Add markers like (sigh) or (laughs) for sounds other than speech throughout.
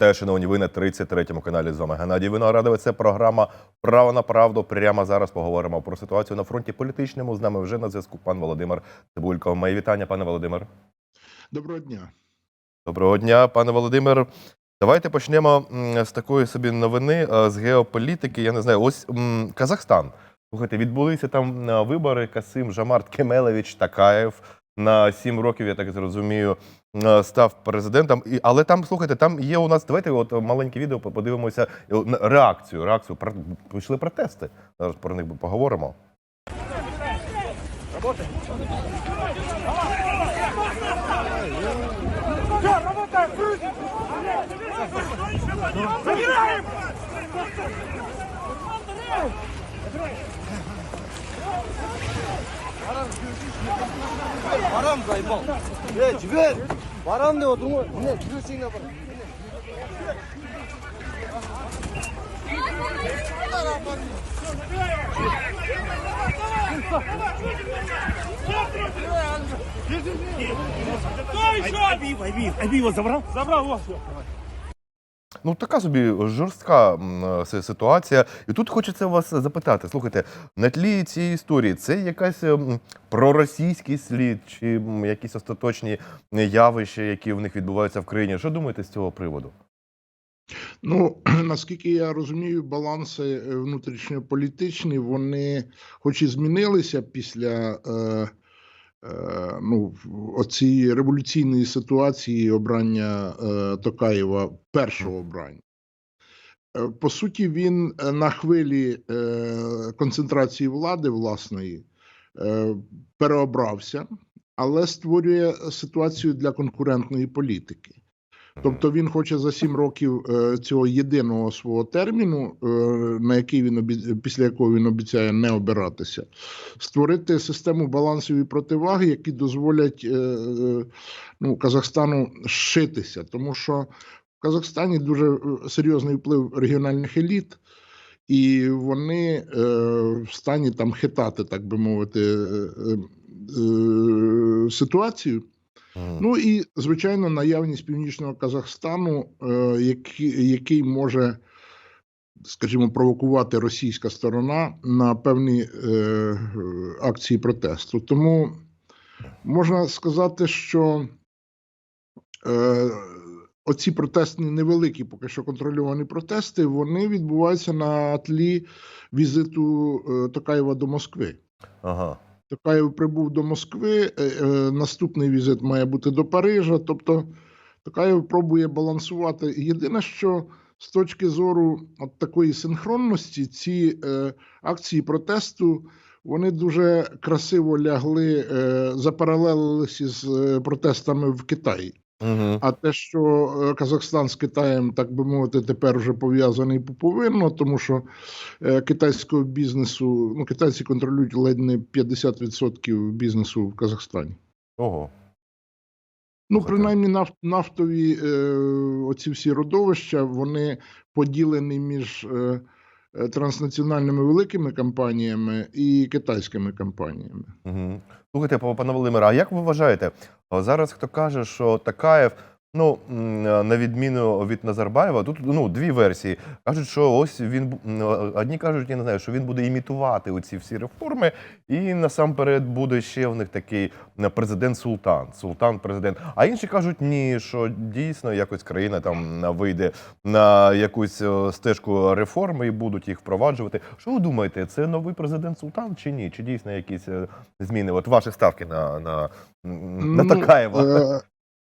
Вітаю, шановні, ви на 33-му каналі. З вами Геннадій Виноградове. Це програма Право на правду. Прямо зараз поговоримо про ситуацію на фронті політичному. З нами вже на зв'язку пан Володимир Цибулько. Мої вітання, пане Володимир. Доброго дня. Доброго дня, пане Володимир. Давайте почнемо з такої собі новини е, з геополітики. Я не знаю, ось Казахстан. Слухайте, відбулися там е, вибори. Касим Жамарт Кемелевич Такаєв на сім років, я так зрозумію, став президентом. Але там, слухайте, там є у нас. Давайте от маленьке відео подивимося е, реакцію. Реакцію пішли протести. Зараз про них поговоримо. Baram kaybol. Ye jigar. Baram ne oldu mu? Ne gülsün ne var? Айбів, Айбів, Айбів його забрав? Забрав, ось. Ну, така собі жорстка ситуація. І тут хочеться вас запитати: слухайте, на тлі цієї історії це якась м, проросійський слід, чи якісь остаточні явища, які в них відбуваються в країні? Що думаєте з цього приводу? Ну (clears throat) наскільки я розумію, баланси е, внутрішньополітичні, вони, хоч і змінилися після е, ну, оці революційної ситуації обрання е, Токаєва першого обрання. Е, По суті, він е, на хвилі е, концентрації влади власної е, переобрався, але створює ситуацію для конкурентної політики. Тобто він хоче за сім років е, цього єдиного свого терміну, е, на який він обі- після якого він обіцяє не обиратися, створити систему балансів і противаги, які дозволять е, ну, Казахстану шитися, тому що в Казахстані дуже серйозний вплив регіональних еліт. І вони е, в стані там хитати, так би мовити, е, е, ситуацію. Ну і звичайно, наявність північного Казахстану, е, який, який може, скажімо, провокувати російська сторона на певні е, акції протесту. Тому можна сказати, що е, оці протестні невеликі, поки що контрольовані протести, вони відбуваються на тлі візиту е, Токаєва до Москви. Ага. Токаєв прибув до Москви. е, е, Наступний візит має бути до Парижа. Тобто Токаєв пробує балансувати. Єдине, що з точки зору от такої синхронності, ці е, акції протесту вони дуже красиво лягли, запаралелилися з протестами в Китаї. Угу. А те, що е, Казахстан з Китаєм, так би мовити, тепер вже пов'язаний поповинно, тому що е, китайського бізнесу, ну китайці контролюють ледь не 50% бізнесу в Казахстані. Ого. Ну, принаймні, нафт, нафтові е, оці всі родовища вони поділені між е, е, транснаціональними великими компаніями і китайськими компаніями. Угу. Слухайте, па- пане Володимире, а як ви вважаєте, зараз хто каже, що Такаєв, ну на відміну від Назарбаєва, тут ну дві версії. Кажуть, що ось він бу- одні кажуть, я не знаю, що він буде імітувати оці всі реформи, і насамперед буде ще в них такий президент Султан. Султан президент. А інші кажуть, ні, що дійсно якось країна там вийде на якусь е, стежку реформи і будуть їх впроваджувати. Що ви думаєте, це новий президент Султан чи ні? Чи дійсно якісь е, зміни? От ваші ставки на, на, на Такаєва.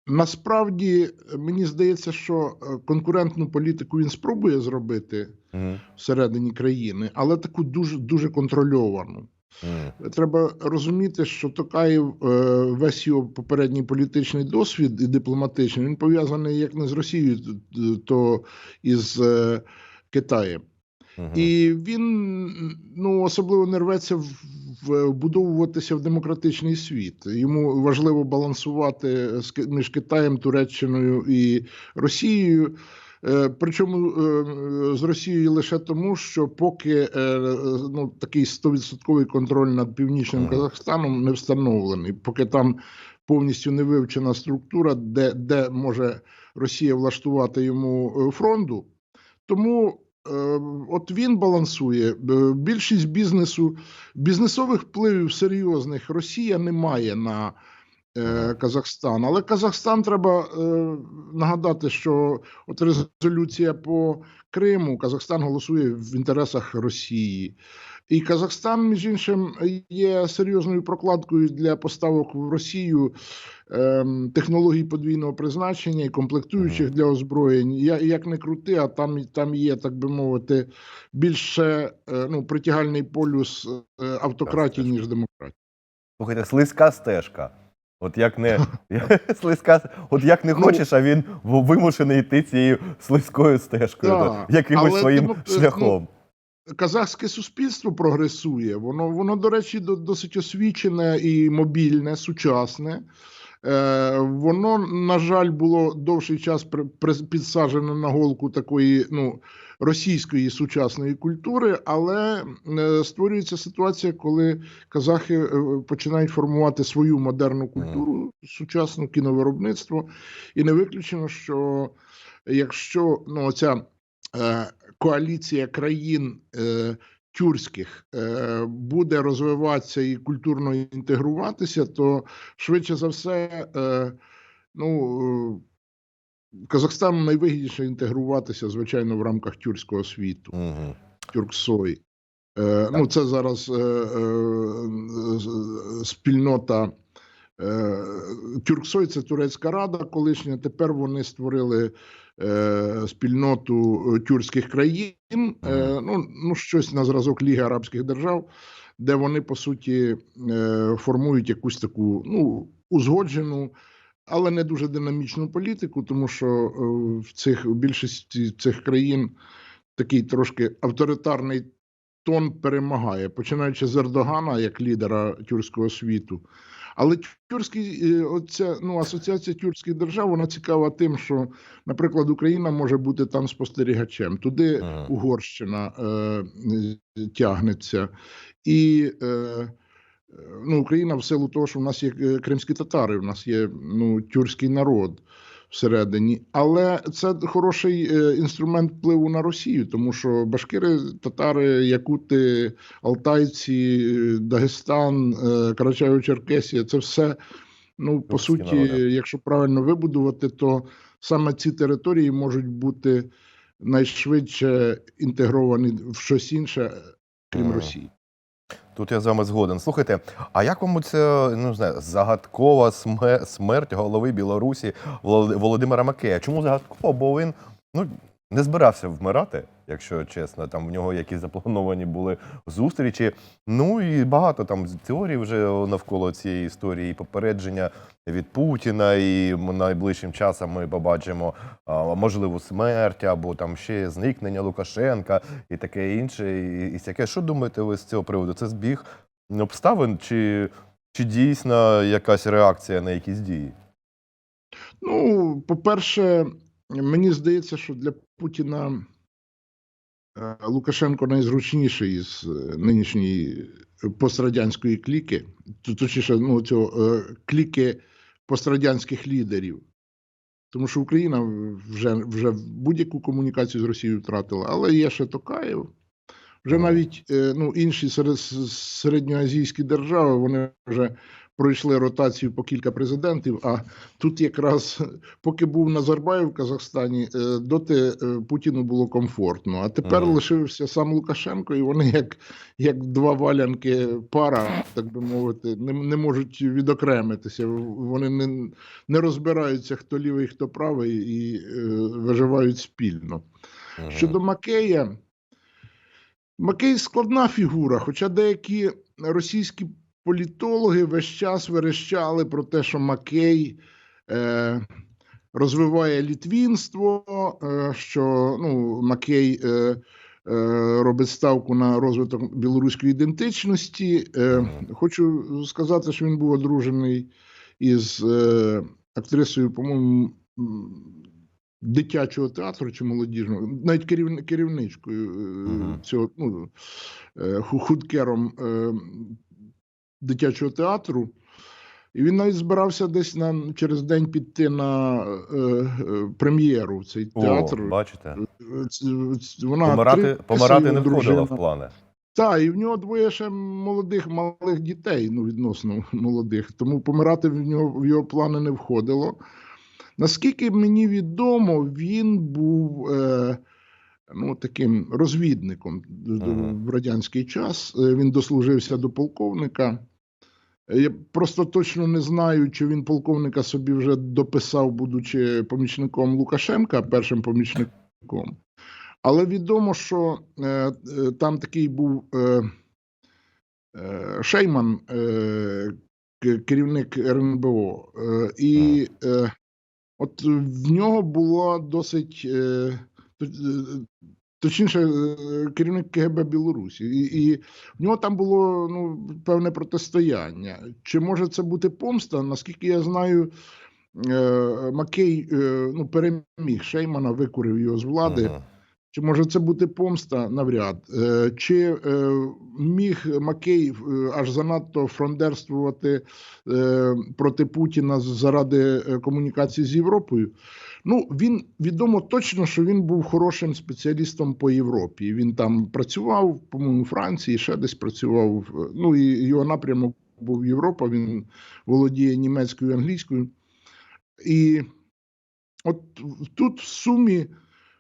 Е, Насправді мені здається, що е, конкурентну політику він спробує зробити Мгм. всередині країни, але таку дуже дуже контрольовану. Мгм. Треба розуміти, що Токаєв е, весь його попередній політичний досвід і дипломатичний він пов'язаний як не з Росією, то із е, Китаєм. І він ну особливо не рветься вбудовуватися в демократичний світ. Йому важливо балансувати між Китаєм, Туреччиною і Росією. Е, Причому е, з Росією лише тому, що поки е, ну, такий 100% контроль над північним Казахстаном не встановлений, поки там повністю не вивчена структура, де, де може Росія влаштувати йому фронту. Тому от він балансує. Е, Більшість бізнесу, бізнесових впливів серйозних Росія не має на е, Казахстан. Але Казахстан треба е, нагадати, що от резолюція по Криму Казахстан голосує в інтересах Росії. І Казахстан, між іншим, є серйозною прокладкою для поставок в Росію ем, технологій подвійного призначення і комплектуючих для озброєнь. Я, як не крути, а там, там є, так би мовити, більше е, ну, притягальний полюс е, автократії, ніж демократії. Слухайте, слизька стежка. От як не (laughs) (laughs) слизька, от як не Ну, хочеш, а він вимушений йти цією слизькою стежкою, то, якимось своїм демок- ну, шляхом. Казахське суспільство прогресує. Воно, воно до речі, до- досить освічене і мобільне, сучасне. Е, воно, на жаль, було довший час підсаджено на голку такої ну, російської сучасної культури, але е, створюється ситуація, коли казахи е, починають формувати свою модерну культуру, сучасну кіновиробництво. І не виключено, що якщо ну, оця коаліція країн е, тюркських е, буде розвиватися і культурно інтегруватися, то швидше за все, е, ну, е, Казахстану найвигідніше інтегруватися, звичайно, в рамках тюркського світу, Угу. Тюрксой. Е, ну, це зараз е, е, спільнота. Е, Тюрксой це турецька рада колишня. Тепер вони створили е, спільноту е, тюркських країн. Е, ну, ну, щось на зразок Ліги Арабських Держав, де вони по суті е, формують якусь таку ну, узгоджену, але не дуже динамічну політику, тому що е, в цих в більшості цих країн такий трошки авторитарний тон перемагає, починаючи з Ердогана як лідера тюркського світу. Але тюркський, е, оця ну, асоціація тюркських держав вона цікава тим, що, наприклад, Україна може бути там спостерігачем. Туди Ага. Угорщина е, тягнеться. І е, е, ну, Україна в силу того, що в нас є е, кримські татари, в нас є ну, тюркський народ всередині. Але це хороший е, інструмент впливу на Росію, тому що башкири, татари, якути, алтайці, Дагестан, е, Карачаєво-Черкесія це все. Ну, по Тюркські суті, народи. якщо правильно вибудувати, то саме ці території можуть бути найшвидше інтегровані в щось інше, крім Ага. Росії. Тут я з вами згоден. Слухайте, а як вам ця ну, знаю, загадкова смерть голови Білорусі Володимира Макея? Чому загадкова? Бо він ну, не збирався вмирати, якщо чесно. Там в нього якісь заплановані були зустрічі. Ну і багато там теорій вже навколо цієї історії, і попередження від Путіна, і найближчим часом ми побачимо а, можливу смерть або там ще зникнення Лукашенка і таке інше. І, і таке. Що думаєте ви з цього приводу? Це збіг обставин, чи, чи дійсно якась реакція на якісь дії? Ну, по-перше, мені здається, що для Путіна е, Лукашенко найзручніший з е, нинішньої пострадянської кліки, точніше, ну, цього е, кліки пострадянських лідерів. Тому що Україна вже, вже будь-яку комунікацію з Росією втратила, але є ще Токаєв. Вже навіть ну, інші серед, середньоазійські держави вони вже пройшли ротацію по кілька президентів. А тут якраз поки був Назарбаєв в Казахстані, е, доти е, Путіну було комфортно. А тепер Ага. лишився сам Лукашенко, і вони як, як два валянки пара, так би мовити, не, не можуть відокремитися. Вони не, не розбираються, хто лівий, хто правий, і е, виживають спільно. Мгм. Щодо Макея, Макей складна фігура, хоча деякі російські політологи весь час верещали про те, що Макей е, розвиває літвінство, е, що ну, Макей е, е, робить ставку на розвиток білоруської ідентичності. Е, хочу сказати, що він був одружений із е, актрисою, по-моєму, дитячого театру чи молодіжного, навіть керівни- керівничкою цього ну, худкером дитячого театру. І він навіть збирався десь на через день піти на е, е, прем'єру в цей О, театр. бачите, Е, Вона помирати, помирати не входило дружина. в плани. Так, і в нього двоє ще молодих малих дітей, ну відносно молодих. Тому помирати в нього в його плани не входило. Наскільки мені відомо, він був е, ну, таким розвідником д- д- в радянський час. Е, Він дослужився до полковника. Е, Я просто точно не знаю, чи він полковника собі вже дописав, будучи помічником Лукашенка, першим помічником. Але відомо, що е, е, там такий був е, е, Шейман, е, керівник РНБО, е, і е, от в нього було досить. Е, е, Точніше, е, керівник КГБ Білорусі, і, і в нього там було ну, певне протистояння. Чи може це бути помста? Наскільки я знаю, е, Макей е, ну, переміг Шеймана, викурив його з влади. Мгм. Чи може це бути помста? Навряд. Чи міг Макей аж занадто фрондерствувати проти Путіна заради комунікації з Європою? Ну, він відомо точно, що він був хорошим спеціалістом по Європі. Він там працював, по-моєму, Франції, ще десь працював. Е, Ну і його напрямок був Європа. Він володіє німецькою і англійською. І от тут в сумі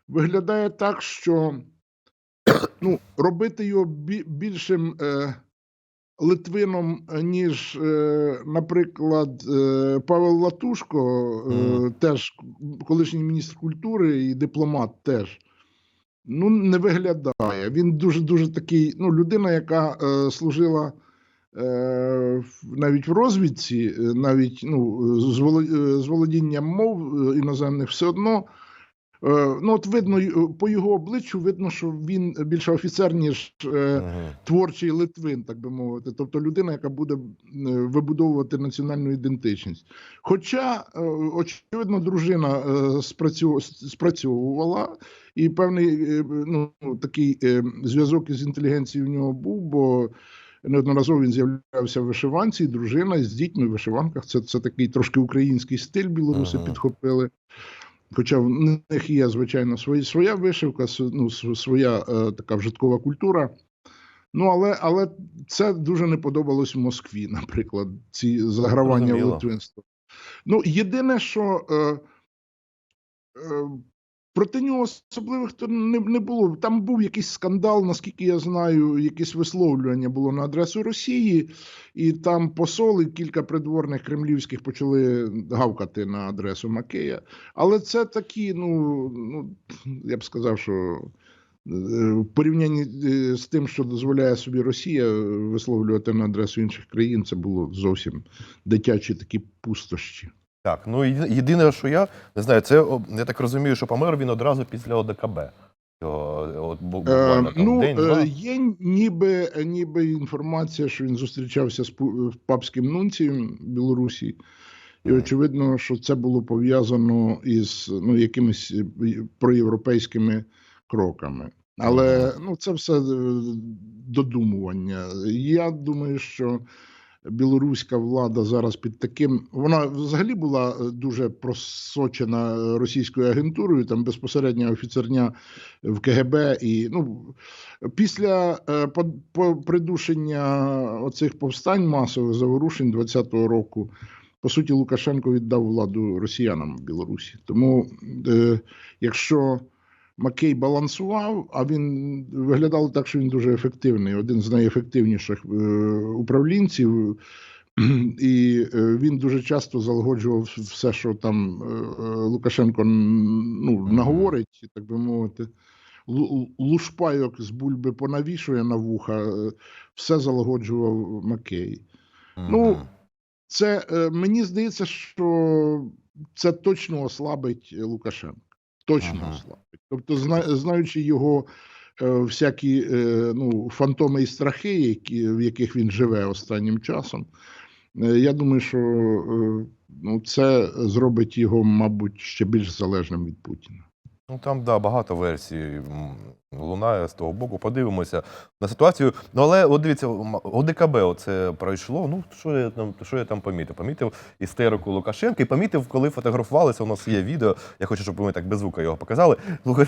виглядає так, що ну, робити його більшим е, Литвином, е, ніж, е, наприклад, е, Павел Латушко, Мгм. теж колишній міністр культури і дипломат теж. Ну, не виглядає. Він дуже дуже такий, ну, людина, яка служила навіть в розвідці, навіть ну, з, воло- з володінням мов іноземних, все одно. Е, Ну, от видно, по його обличчю видно, що він більше офіцер, ніж е, Мгм. творчий Литвин, так би мовити. Тобто людина, яка буде е, вибудовувати національну ідентичність. Хоча, е, очевидно, дружина е, спрацю- спрацьовувала, і певний е, ну, такий е, зв'язок із інтелігенцією в нього був, бо неодноразово він з'являвся в вишиванці, і дружина з дітьми в вишиванках. Це, це такий трошки український стиль білоруси Ага. підхопили. Хоча в них є, звичайно, свої, своя вишивка, ну, своя е, така вжиткова культура. Ну, але, але це дуже не подобалось в Москві, наприклад, ці загравання в литвинство. Ну, єдине, що е, е, проти нього особливих то не, не було. Там був якийсь скандал, наскільки я знаю, якесь висловлювання було на адресу Росії, і там посоли, кілька придворних кремлівських почали гавкати на адресу Макея. Але це такі, ну, ну я б сказав, що е, в порівнянні е, з тим, що дозволяє собі Росія висловлювати на адресу інших країн, це було зовсім дитячі такі пустощі. Так, ну єди- єдине, що я не знаю, це я так розумію, що помер він одразу після ОДКБ. От, бу- буквально Е, там ну, день-два. е, є ніби, ніби інформація, що він зустрічався з папським нунцієм Білорусі, і очевидно, що це було пов'язано із ну, якимись е, проєвропейськими кроками. Але ну, це все додумування. Я думаю, що білоруська влада зараз під таким. Вона взагалі була е, дуже просочена е, російською агентурою, там безпосередня офіцерня в КГБ. І ну, після е, по, по придушення оцих повстань масових заворушень 20-го року. По суті, Лукашенко віддав владу росіянам в Білорусі. Тому, е, якщо Макей балансував, а він виглядало так, що він дуже ефективний, один з найефективніших е, управлінців, і е, він дуже часто залагоджував все, що там е, Лукашенко ну, наговорить, так би мовити. Лушпайок з бульби понавішує на вуха, все залагоджував Макей. ну, Це мені здається, що це точно ослабить Лукашенка. Точно Ага. ослабить. Тобто, зна- знаючи його е, всякі е, ну, фантоми і страхи, які, в яких він живе останнім часом, е, я думаю, що е, ну це зробить його, мабуть, ще більш залежним від Путіна. Ну там да, багато версій лунає з того боку. Подивимося на ситуацію. Ну але от дивіться, ОДКБ оце пройшло. Ну що я там, що я там помітив? Помітив істерику Лукашенка і помітив, коли фотографувалися. У нас є відео. Я хочу, щоб ми так без звука його показали. (laughs)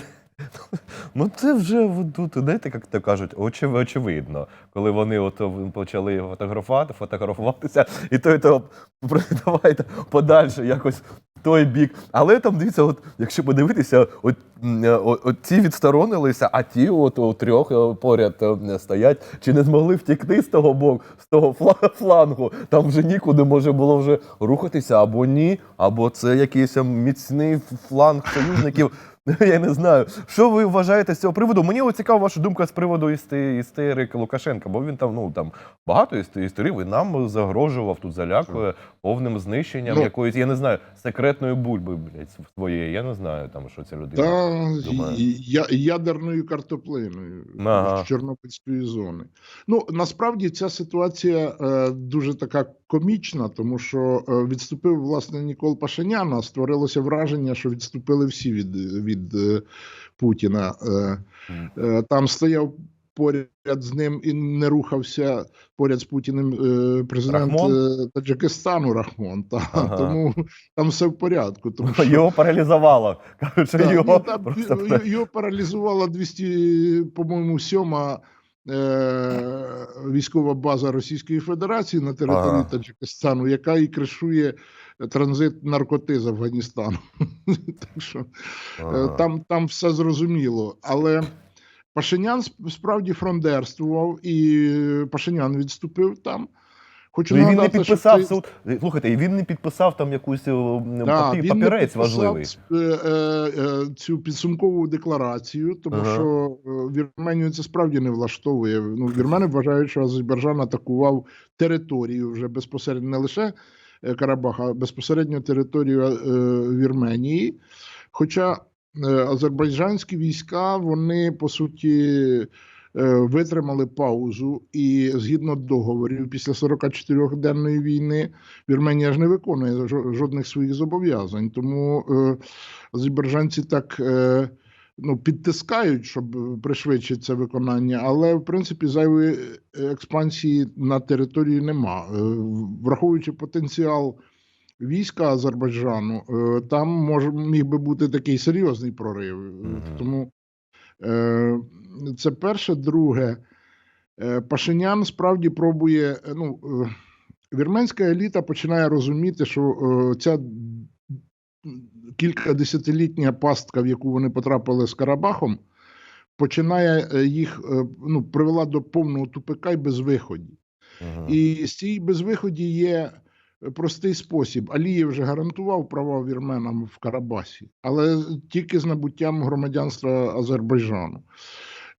Ну це вже знаєте, як то кажуть, очев- очевидно, коли вони от е, почали фотографувати, фотографуватися, і то, і (laughs) то давайте подальше якось той бік. Але там дивіться, от якщо подивитися, от, е, от ці відсторонилися, а ті от у трьох е, поряд е, стоять, чи не змогли втікти з того боку, з того фла- (laughs) флангу. Там вже нікуди може було вже рухатися, або ні, або це якийсь міцний фланг союзників. (laughs) Я не знаю. Що ви вважаєте з цього приводу? Мені от цікава ваша думка з приводу істерики Лукашенка, бо він там, ну там багато історів і нам загрожував тут залякує повним знищенням Ну. якоїсь, я не знаю, секретної бульби, блядь, своєї. Я не знаю там, що ця людина. Та думаю. я, ядерною картоплиною Ага. з Чорнобильської зони. Ну насправді ця ситуація е, дуже така комічна, тому що е, відступив власне Нікол Пашинян, а створилося враження, що відступили всі від, від е, Путіна. Е, там стояв поряд з ним і не рухався поряд з Путіним президент Рахмон? Таджикистану Рахмон. Та, Ага. Тому там все в порядку. Тому що Його паралізувало. Кажуть, його ні, там, просто й- й- його паралізувала 200, по-моєму, сьома військова база Російської Федерації на території Ага. Таджикистану, яка і кришує транзит наркоти з Афганістану. (laughs) так що е, Ага. там, там все зрозуміло. Але Пашинян справді фрондерствував, і Пашинян відступив там. Хочу Ну, і він не підписав цей- суд. Слухайте, і він не підписав там якусь е, Да, папі- він папірець підписав важливий. е, е, цю підсумкову декларацію, тому Ага. що Вірменію це справді не влаштовує. Ну, вірмени вважають, що Азербайджан атакував територію вже безпосередньо не лише е, Карабах, а безпосередньо територію е, Вірменії. Хоча е, азербайджанські війська, вони по суті. Е, Витримали паузу, і згідно договорів, після 44-денної війни Вірменія ж не виконує жо- жодних своїх зобов'язань. Тому е, азербайджанці так е, ну, підтискають, щоб пришвидшити це виконання, але в принципі зайвої експансії на території нема. Враховуючи потенціал війська Азербайджану, там може міг би бути такий серйозний прорив. Тому це перше. Друге, е, Пашинян справді пробує. е, Ну, е, вірменська еліта починає розуміти, що е, ця кількадесятилітня пастка, в яку вони потрапили з Карабахом, починає е, їх е, ну, привела до повного тупика і безвиході. Мгм. І з цієї безвиході є простий спосіб. Алієв вже гарантував права вірменам в Карабасі, але тільки з набуттям громадянства Азербайджану.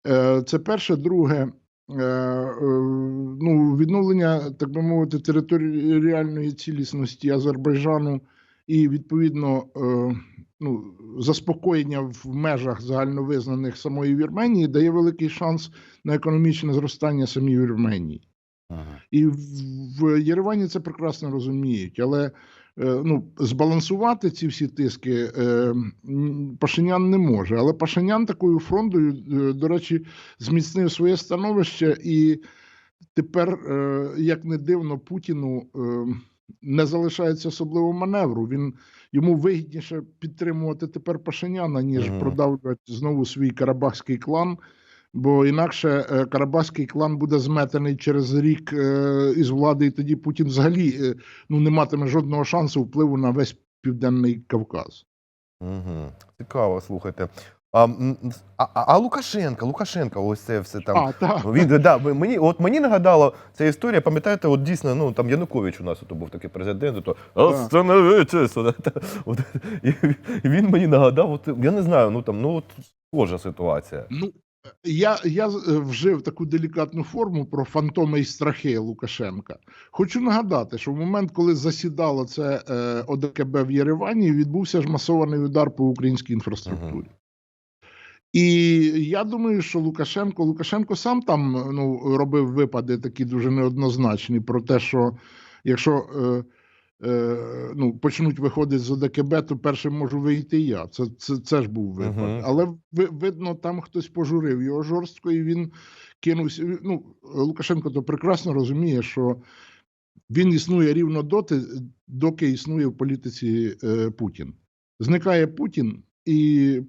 Е, Це перше. Друге, е, е, ну, відновлення, так би мовити, територіальної цілісності Азербайджану і відповідно е, ну, заспокоєння в межах загальновизнаних самої Вірменії дає великий шанс на економічне зростання самій Вірменії. І в, Єревані це прекрасно розуміють, але е, ну, збалансувати ці всі тиски е, Пашинян не може. Але Пашинян такою фронтою, е, до речі, зміцнив своє становище, і тепер, як не дивно, Путіну не залишається особливого маневру. Він йому вигідніше підтримувати тепер Пашиняна, ніж Мгм. продавлювати знову свій карабахський клан. Бо інакше е, Карабахський клан буде зметений через рік е, із влади, і тоді Путін взагалі е, ну, не матиме жодного шансу впливу на весь південний Кавказ. Угу. Цікаво, слухайте. А, а, а, Лукашенка, Лукашенка, ось це все там. А, так. Він да, мені, от мені нагадало ця історія. Пам'ятаєте, от дійсно, ну там Янукович у нас от був такий президент, то от, і він мені нагадав, от, я не знаю, ну там, ну от схожа ситуація. Ну, я, я е, вжив таку делікатну форму про фантоми і страхи Лукашенка. Хочу нагадати, що в момент, коли засідало це е, ОДКБ в Єревані, відбувся ж масований удар по українській інфраструктурі. І я думаю, що Лукашенко Лукашенко сам там ну, робив випади такі дуже неоднозначні про те, що якщо е, е, ну, почнуть виходити з ОДКБ, то першим можу вийти я. Це, це, це ж був випадок. Мгм. Але ви, видно, там хтось пожурив його жорстко, і він кинувся. Ну, Лукашенко то прекрасно розуміє, що він існує рівно доти, доки існує в політиці е, Путін. Зникає Путін, і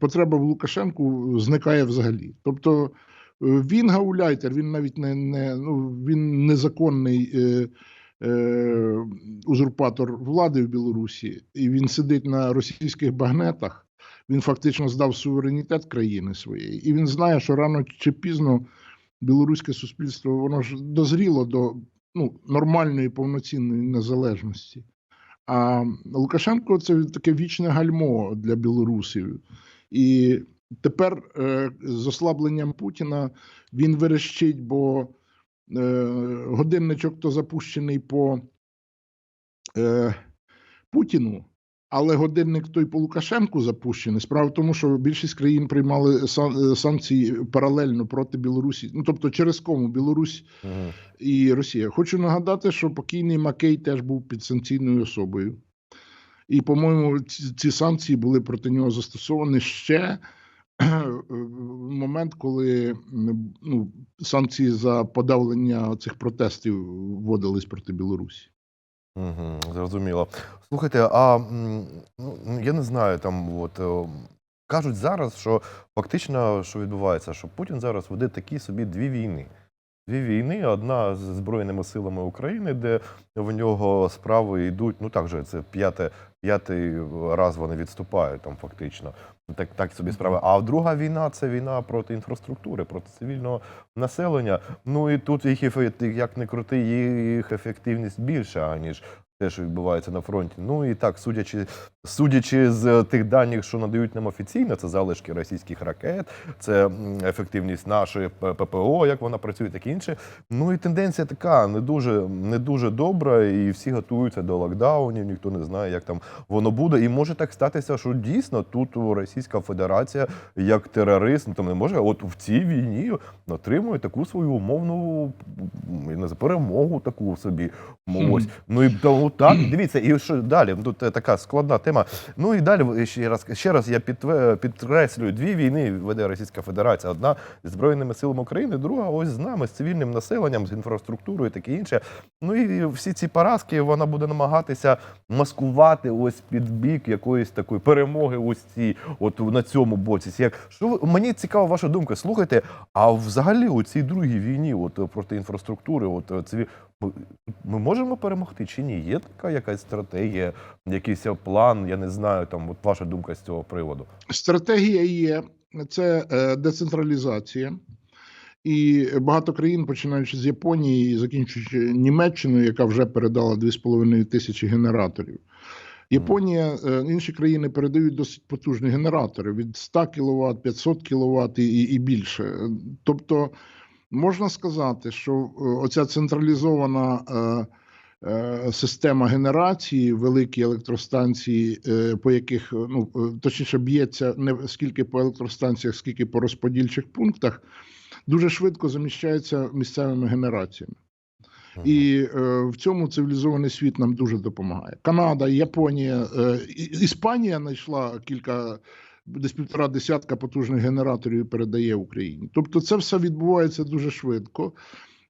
потреба в Лукашенку зникає взагалі. Тобто е, він гауляйтер, він навіть не, не ну, він незаконний е, е, узурпатор влади в Білорусі, і він сидить на російських багнетах. Він фактично здав суверенітет країни своєї, і він знає, що рано чи пізно білоруське суспільство воно ж дозріло до ну, нормальної повноцінної незалежності. А Лукашенко це таке вічне гальмо для білорусів. І тепер е, з ослабленням Путіна він верещить, бо годинничок то запущений по е, Путіну, але годинник той по Лукашенку запущений. Справа в тому, що більшість країн приймали е, санкції паралельно проти Білорусі. Ну тобто, через кому Білорусь Мгм. і Росія. Хочу нагадати, що покійний Макей теж був підсанкційною особою. І, по-моєму, ці, ці санкції були проти нього застосовані ще момент, коли ну, санкції за подавлення цих протестів вводились проти Білорусі. Угу, зрозуміло. Слухайте, а ну, я не знаю, там от е, кажуть зараз, що фактично, що відбувається, що Путін зараз веде такі собі дві війни. Дві війни, одна з Збройними силами України, де в нього справи йдуть, ну так же, це п'яте, п'ятий раз вони відступають там фактично. Так, так собі справи. А друга війна це війна проти інфраструктури, проти цивільного населення. Ну і тут їх як не крути, їх ефективність більша, ніж те, що відбувається на фронті. Ну і так, судячи, судячи з тих даних, що надають нам офіційно, це залишки російських ракет, це ефективність нашої ППО, як вона працює, таке інше. Ну і тенденція така не дуже, не дуже добра, і всі готуються до локдаунів, ніхто не знає, як там воно буде. І може так статися, що дійсно тут Російська Федерація як терорист, ну, там не може, от в цій війні отримує таку свою умовну перемогу таку собі. Ось. Ну і тому так, дивіться, і що далі? Тут е, така складна тема. Ну і далі ще раз, ще раз я підкреслюю, дві війни веде Російська Федерація. Одна з Збройними силами України, друга ось з нами, з цивільним населенням, з інфраструктурою, таке інше. Ну і всі ці поразки вона буде намагатися маскувати ось під бік якоїсь такої перемоги, ось ці, от на цьому боці. Як що ви- мені цікава ваша думка? Слухайте, а взагалі у цій другій війні, от е, проти інфраструктури, от е, циві... ми, можемо перемогти чи ні? Є така якась стратегія, якийсь план? Я не знаю. Там от ваша думка з цього приводу. Стратегія є це е, децентралізація. І багато країн, починаючи з Японії і закінчуючи Німеччиною, яка вже передала 2,5 тисячі генераторів. Японія, е, інші країни передають досить потужні генератори від 100 кВт, 500 кВт і, і більше. Тобто можна сказати, що е, оця централізована е, е, система генерації, великі електростанції, по яких ну точніше б'ється не скільки по електростанціях, скільки по розподільчих пунктах, дуже швидко заміщається місцевими генераціями. І е, в цьому цивілізований світ нам дуже допомагає. Канада, Японія, е, Іспанія знайшла кілька десь півтора десятка потужних генераторів передає Україні. Тобто, це все відбувається дуже швидко,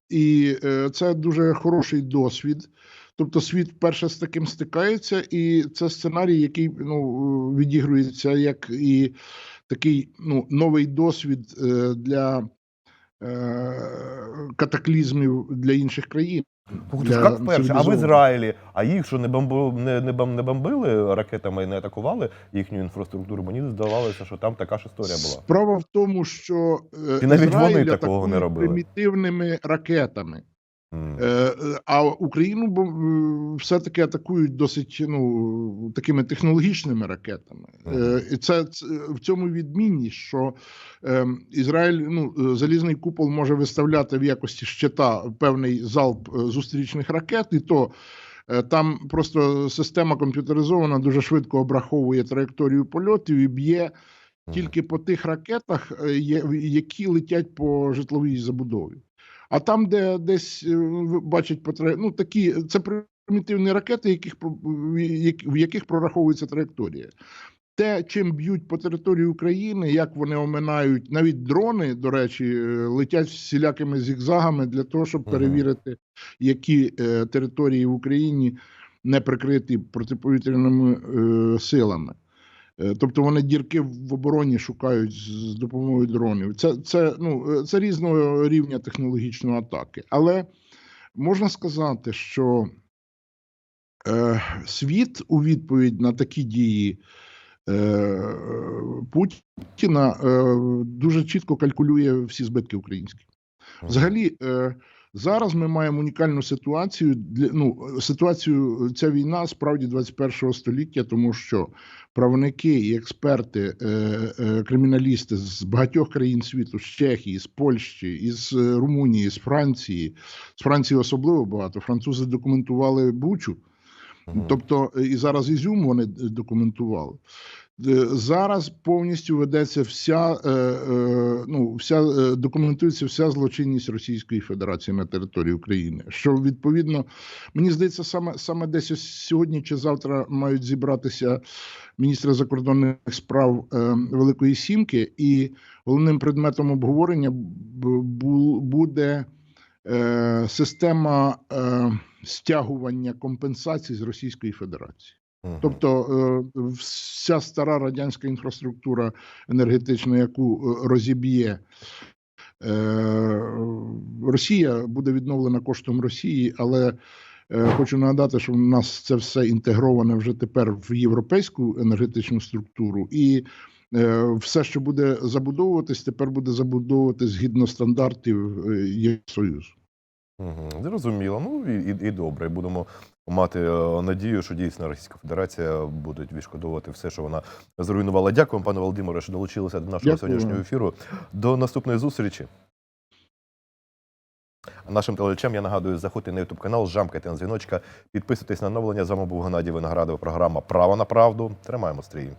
і е, це дуже хороший досвід. Тобто, світ вперше з таким стикається, і це сценарій, який ну, відігрується як і такий ну, новий досвід е, для е, катаклізмів для інших країн. Для як вперше? А в. Ізраїлі? А їх що не бомбу не, не, бом- не бомбили ракетами і не атакували їхню інфраструктуру? Мені здавалося, що там така ж історія була. Справа в тому, що е, І навіть вони такого не робили. примітивними ракетами. Е, А Україну все-таки атакують досить ну, такими технологічними ракетами. Е, І це, це в цьому відмінність, що е, Ізраїль ну, залізний купол може виставляти в якості щита певний залп е, зустрічних ракет, і то там просто система комп'ютеризована дуже швидко обраховує траєкторію польотів і б'є тільки по тих ракетах, які летять по житловій забудові. А там, де десь е, бачать потре... ну такі це примітивні ракети, яких, в яких прораховується траєкторія. Те, чим б'ють по території України, як вони оминають, навіть дрони, до речі, е, летять всілякими зігзагами для того, щоб перевірити, які е, території в Україні не прикриті протиповітряними е, силами. Е, Тобто вони дірки в обороні шукають з допомогою дронів. Це, це, ну, е, це різного рівня технологічної атаки. Але можна сказати, що е, світ у відповідь на такі дії е, Путіна е, дуже чітко калькулює всі збитки українські. Взагалі, е, зараз ми маємо унікальну ситуацію. Для ну ситуацію ця війна справді 21 століття, тому що правники і експерти, е, е, криміналісти з багатьох країн світу, з Чехії, з Польщі, із е, Румунії, з Франції, з Франції особливо багато. Французи документували Бучу. Тобто і зараз Ізюм вони документували. Е, Зараз повністю ведеться вся, е, е, ну, вся документується вся злочинність Російської Федерації на території України. Що відповідно, мені здається, саме саме десь сьогодні чи завтра мають зібратися міністри закордонних справ Великої Сімки, і головним предметом обговорення буде система стягування компенсацій з Російської Federації. Тобто е, вся стара радянська інфраструктура енергетична, яку е, розіб'є е, Росія, буде відновлена коштом Росії, але хочу нагадати, що в нас це все інтегроване вже тепер в європейську енергетичну структуру, і все, що буде забудовуватись, тепер буде забудовуватись згідно стандартів Євросоюзу. Зрозуміло. Ну і, і, і добре. Будемо мати е, надію, що дійсно Російська Федерація буде відшкодовувати все, що вона зруйнувала. Дякую, пане Володимире, що долучилися до нашого Дякую. сьогоднішнього ефіру. До наступної зустрічі. Нашим телечам я нагадую, заходьте на ютуб канал, жамкайте на дзвіночка, підписуйтесь на оновлення. З вами був Геннадій Виноградов. Програма Право на правду. Тримаємо стрій.